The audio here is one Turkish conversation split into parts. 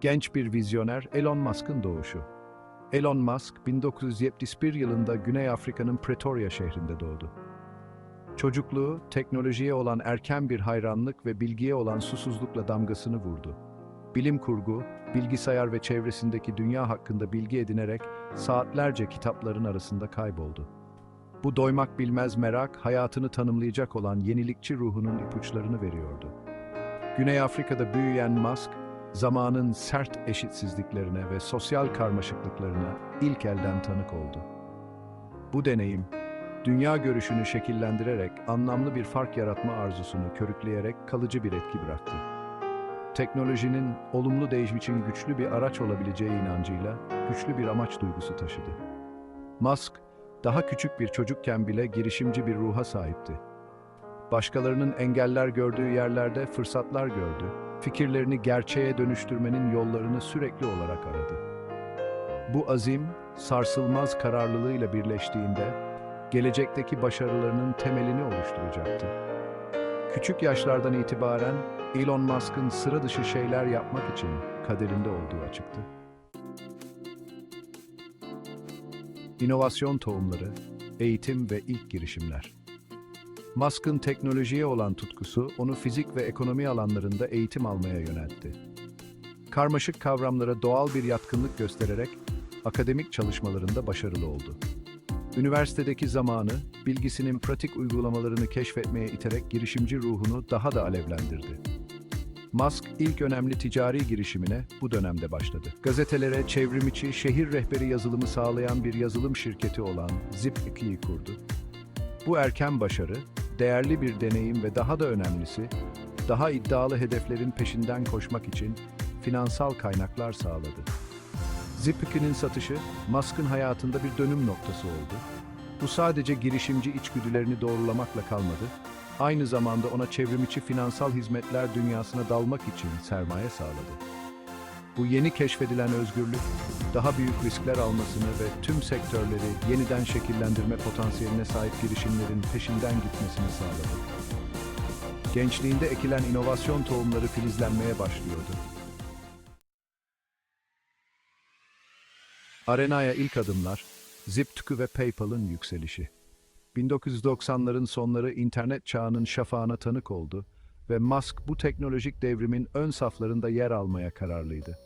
Genç bir vizyoner Elon Musk'ın doğuşu. Elon Musk 1971 yılında Güney Afrika'nın Pretoria şehrinde doğdu. Çocukluğu teknolojiye olan erken bir hayranlık ve bilgiye olan susuzlukla damgasını vurdu. Bilim kurgu, bilgisayar ve çevresindeki dünya hakkında bilgi edinerek saatlerce kitapların arasında kayboldu. Bu doymak bilmez merak hayatını tanımlayacak olan yenilikçi ruhunun ipuçlarını veriyordu. Güney Afrika'da büyüyen Musk, zamanın sert eşitsizliklerine ve sosyal karmaşıklıklarına ilk elden tanık oldu. Bu deneyim, dünya görüşünü şekillendirerek anlamlı bir fark yaratma arzusunu körükleyerek kalıcı bir etki bıraktı. Teknolojinin olumlu değişim için güçlü bir araç olabileceği inancıyla güçlü bir amaç duygusu taşıdı. Musk, daha küçük bir çocukken bile girişimci bir ruha sahipti. Başkalarının engeller gördüğü yerlerde fırsatlar gördü, fikirlerini gerçeğe dönüştürmenin yollarını sürekli olarak aradı. Bu azim, sarsılmaz kararlılığıyla birleştiğinde, gelecekteki başarılarının temelini oluşturacaktı. Küçük yaşlardan itibaren Elon Musk'ın sıra dışı şeyler yapmak için kaderinde olduğu açıktı. İnovasyon tohumları, eğitim ve ilk girişimler. Musk'ın teknolojiye olan tutkusu onu fizik ve ekonomi alanlarında eğitim almaya yöneltti. Karmaşık kavramlara doğal bir yatkınlık göstererek akademik çalışmalarında başarılı oldu. Üniversitedeki zamanı, bilgisinin pratik uygulamalarını keşfetmeye iterek girişimci ruhunu daha da alevlendirdi. Musk ilk önemli ticari girişimine bu dönemde başladı. Gazetelere çevrimiçi, şehir rehberi yazılımı sağlayan bir yazılım şirketi olan Zip2'yi kurdu. Bu erken başarı, değerli bir deneyim ve daha da önemlisi, daha iddialı hedeflerin peşinden koşmak için finansal kaynaklar sağladı. Zip2'nin satışı, Musk'ın hayatında bir dönüm noktası oldu. Bu sadece girişimci içgüdülerini doğrulamakla kalmadı, aynı zamanda ona çevrimiçi finansal hizmetler dünyasına dalmak için sermaye sağladı. Bu yeni keşfedilen özgürlük, daha büyük riskler almasını ve tüm sektörleri yeniden şekillendirme potansiyeline sahip girişimlerin peşinden gitmesini sağladı. Gençliğinde ekilen inovasyon tohumları filizlenmeye başlıyordu. Arenaya ilk adımlar, Zip2 ve PayPal'ın yükselişi. 1990'ların sonları internet çağının şafağına tanık oldu ve Musk bu teknolojik devrimin ön saflarında yer almaya kararlıydı.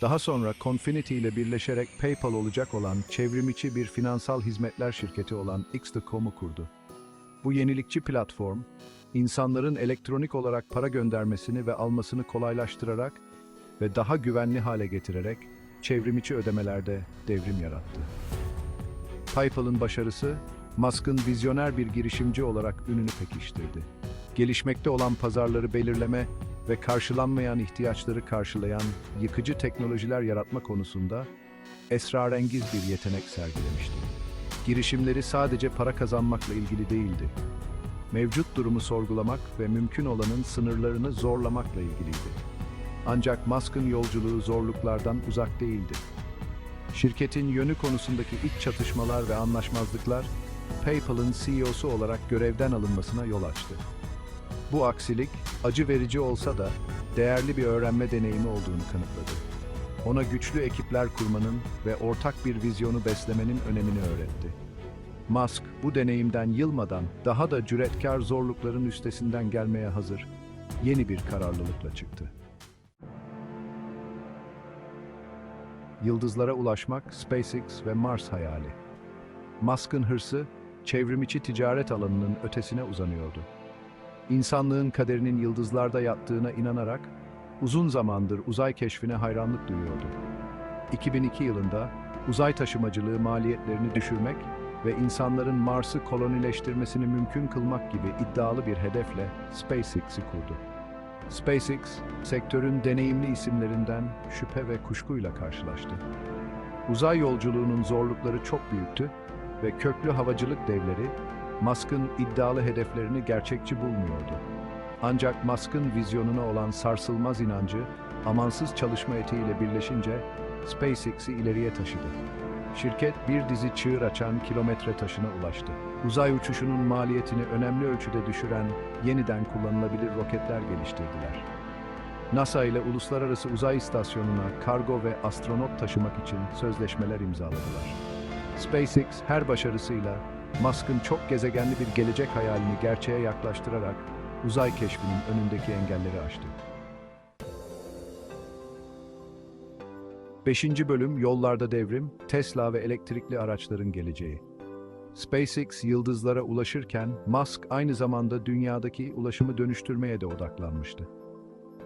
Daha sonra Confinity ile birleşerek PayPal olacak olan çevrimiçi bir finansal hizmetler şirketi olan X.com'u kurdu. Bu yenilikçi platform, insanların elektronik olarak para göndermesini ve almasını kolaylaştırarak ve daha güvenli hale getirerek çevrimiçi ödemelerde devrim yarattı. PayPal'ın başarısı, Musk'ın vizyoner bir girişimci olarak ününü pekiştirdi. Gelişmekte olan pazarları belirleme ve karşılanmayan ihtiyaçları karşılayan yıkıcı teknolojiler yaratma konusunda esrarengiz bir yetenek sergilemişti. Girişimleri sadece para kazanmakla ilgili değildi. Mevcut durumu sorgulamak ve mümkün olanın sınırlarını zorlamakla ilgiliydi. Ancak Musk'ın yolculuğu zorluklardan uzak değildi. Şirketin yönü konusundaki iç çatışmalar ve anlaşmazlıklar, PayPal'ın CEO'su olarak görevden alınmasına yol açtı. Bu aksilik, acı verici olsa da değerli bir öğrenme deneyimi olduğunu kanıtladı. Ona güçlü ekipler kurmanın ve ortak bir vizyonu beslemenin önemini öğretti. Musk, bu deneyimden yılmadan daha da cüretkar zorlukların üstesinden gelmeye hazır, yeni bir kararlılıkla çıktı. Yıldızlara ulaşmak, SpaceX ve Mars hayali. Musk'ın hırsı, çevrimiçi ticaret alanının ötesine uzanıyordu. İnsanlığın kaderinin yıldızlarda yattığına inanarak uzun zamandır uzay keşfine hayranlık duyuyordu. 2002 yılında uzay taşımacılığı maliyetlerini düşürmek ve insanların Mars'ı kolonileştirmesini mümkün kılmak gibi iddialı bir hedefle SpaceX'i kurdu. SpaceX, sektörün deneyimli isimlerinden şüphe ve kuşkuyla karşılaştı. Uzay yolculuğunun zorlukları çok büyüktü ve köklü havacılık devleri Musk'ın iddialı hedeflerini gerçekçi bulmuyordu. Ancak Musk'ın vizyonuna olan sarsılmaz inancı, amansız çalışma etiğiyle birleşince SpaceX'i ileriye taşıdı. Şirket bir dizi çığır açan kilometre taşına ulaştı. Uzay uçuşunun maliyetini önemli ölçüde düşüren yeniden kullanılabilir roketler geliştirdiler. NASA ile Uluslararası Uzay İstasyonu'na kargo ve astronot taşımak için sözleşmeler imzaladılar. SpaceX her başarısıyla Musk'ın çok gezegenli bir gelecek hayalini gerçeğe yaklaştırarak uzay keşfinin önündeki engelleri aştı. 5. bölüm Yollarda Devrim, Tesla ve elektrikli araçların geleceği. SpaceX yıldızlara ulaşırken Musk aynı zamanda dünyadaki ulaşımı dönüştürmeye de odaklanmıştı.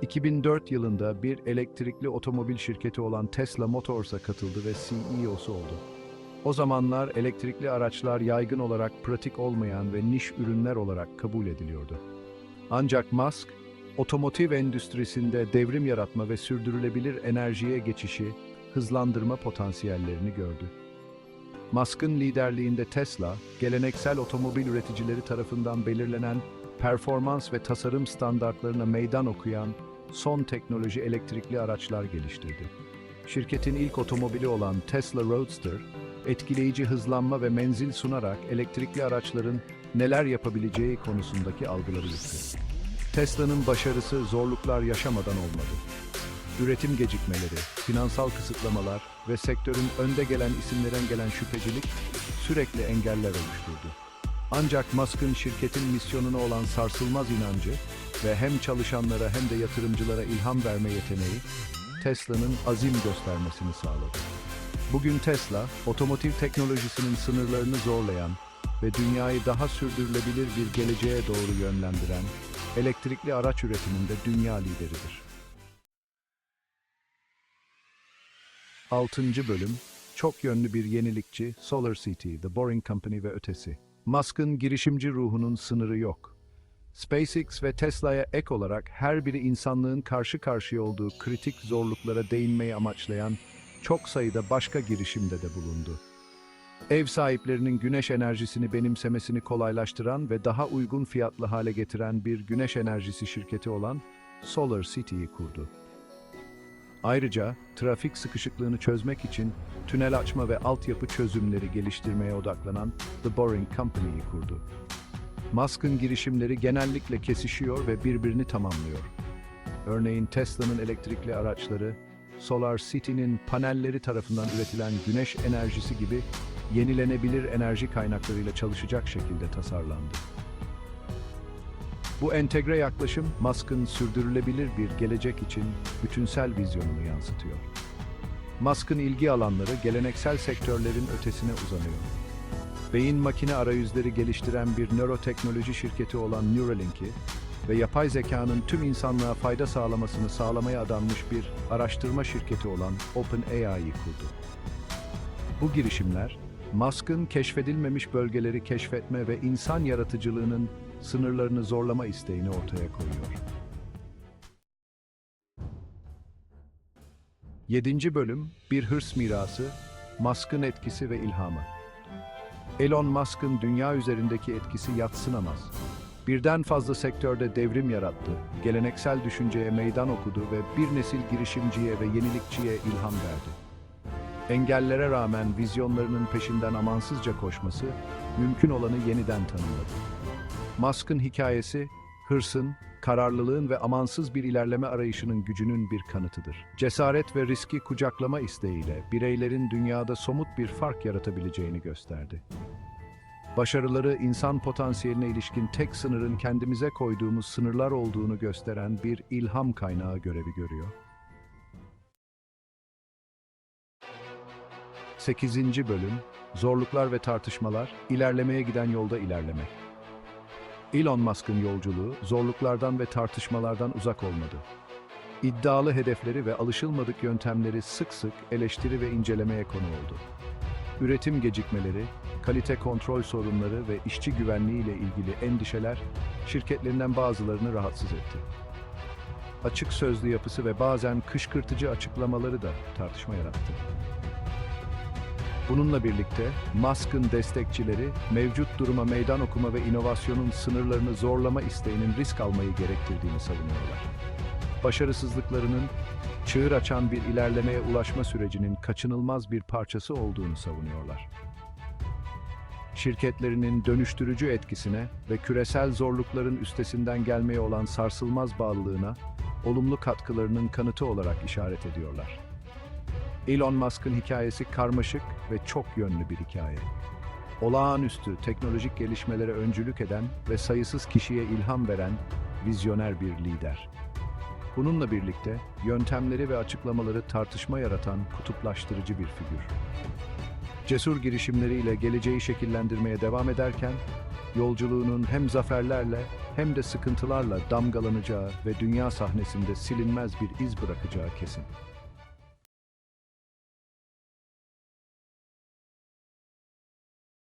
2004 yılında bir elektrikli otomobil şirketi olan Tesla Motors'a katıldı ve CEO'su oldu. O zamanlar elektrikli araçlar yaygın olarak pratik olmayan ve niş ürünler olarak kabul ediliyordu. Ancak Musk, otomotiv endüstrisinde devrim yaratma ve sürdürülebilir enerjiye geçişi hızlandırma potansiyellerini gördü. Musk'ın liderliğinde Tesla, geleneksel otomobil üreticileri tarafından belirlenen performans ve tasarım standartlarına meydan okuyan son teknoloji elektrikli araçlar geliştirdi. Şirketin ilk otomobili olan Tesla Roadster, etkileyici hızlanma ve menzil sunarak elektrikli araçların neler yapabileceği konusundaki algıları yıktı. Tesla'nın başarısı zorluklar yaşamadan olmadı. Üretim gecikmeleri, finansal kısıtlamalar ve sektörün önde gelen isimlerden gelen şüphecilik sürekli engeller oluşturdu. Ancak Musk'ın şirketin misyonuna olan sarsılmaz inancı ve hem çalışanlara hem de yatırımcılara ilham verme yeteneği Tesla'nın azim göstermesini sağladı. Bugün Tesla, otomotiv teknolojisinin sınırlarını zorlayan ve dünyayı daha sürdürülebilir bir geleceğe doğru yönlendiren elektrikli araç üretiminde dünya lideridir. 6. Bölüm Çok yönlü bir yenilikçi, Solar City, The Boring Company ve ötesi. Musk'ın girişimci ruhunun sınırı yok. SpaceX ve Tesla'ya ek olarak her biri insanlığın karşı karşıya olduğu kritik zorluklara değinmeyi amaçlayan çok sayıda başka girişimde de bulundu. Ev sahiplerinin güneş enerjisini benimsemesini kolaylaştıran ve daha uygun fiyatlı hale getiren bir güneş enerjisi şirketi olan Solar City'yi kurdu. Ayrıca trafik sıkışıklığını çözmek için tünel açma ve altyapı çözümleri geliştirmeye odaklanan The Boring Company'yi kurdu. Musk'ın girişimleri genellikle kesişiyor ve birbirini tamamlıyor. Örneğin Tesla'nın elektrikli araçları, Solar City'nin panelleri tarafından üretilen güneş enerjisi gibi yenilenebilir enerji kaynaklarıyla çalışacak şekilde tasarlandı. Bu entegre yaklaşım, Musk'ın sürdürülebilir bir gelecek için bütünsel vizyonunu yansıtıyor. Musk'ın ilgi alanları geleneksel sektörlerin ötesine uzanıyor. Beyin makine arayüzleri geliştiren bir nöroteknoloji şirketi olan Neuralink'i ve yapay zekanın tüm insanlığa fayda sağlamasını sağlamaya adanmış bir araştırma şirketi olan OpenAI'yi kurdu. Bu girişimler, Musk'ın keşfedilmemiş bölgeleri keşfetme ve insan yaratıcılığının sınırlarını zorlama isteğini ortaya koyuyor. 7. Bölüm Bir Hırs Mirası, Musk'ın etkisi ve ilhamı. Elon Musk'ın dünya üzerindeki etkisi yatsınamaz. Birden fazla sektörde devrim yarattı, geleneksel düşünceye meydan okudu ve bir nesil girişimciye ve yenilikçiye ilham verdi. Engellere rağmen vizyonlarının peşinden amansızca koşması, mümkün olanı yeniden tanımladı. Musk'ın hikayesi, hırsın, kararlılığın ve amansız bir ilerleme arayışının gücünün bir kanıtıdır. Cesaret ve riski kucaklama isteğiyle bireylerin dünyada somut bir fark yaratabileceğini gösterdi. Başarıları insan potansiyeline ilişkin tek sınırın kendimize koyduğumuz sınırlar olduğunu gösteren bir ilham kaynağı görevi görüyor. 8. Bölüm Zorluklar ve tartışmalar, ilerlemeye giden yolda ilerlemek. Elon Musk'ın yolculuğu zorluklardan ve tartışmalardan uzak olmadı. İddialı hedefleri ve alışılmadık yöntemleri sık sık eleştiri ve incelemeye konu oldu. Üretim gecikmeleri, kalite kontrol sorunları ve işçi güvenliği ile ilgili endişeler şirketlerinden bazılarını rahatsız etti. Açık sözlü yapısı ve bazen kışkırtıcı açıklamaları da tartışma yarattı. Bununla birlikte Musk'ın destekçileri mevcut duruma meydan okuma ve inovasyonun sınırlarını zorlama isteğinin risk almayı gerektirdiğini savunuyorlar. Başarısızlıklarının çığır açan bir ilerlemeye ulaşma sürecinin kaçınılmaz bir parçası olduğunu savunuyorlar. Şirketlerinin dönüştürücü etkisine ve küresel zorlukların üstesinden gelmeye olan sarsılmaz bağlılığına olumlu katkılarının kanıtı olarak işaret ediyorlar. Elon Musk'ın hikayesi karmaşık ve çok yönlü bir hikaye. Olağanüstü teknolojik gelişmelere öncülük eden ve sayısız kişiye ilham veren vizyoner bir lider. Bununla birlikte yöntemleri ve açıklamaları tartışma yaratan kutuplaştırıcı bir figür. Cesur girişimleriyle geleceği şekillendirmeye devam ederken, yolculuğunun hem zaferlerle hem de sıkıntılarla damgalanacağı ve dünya sahnesinde silinmez bir iz bırakacağı kesin.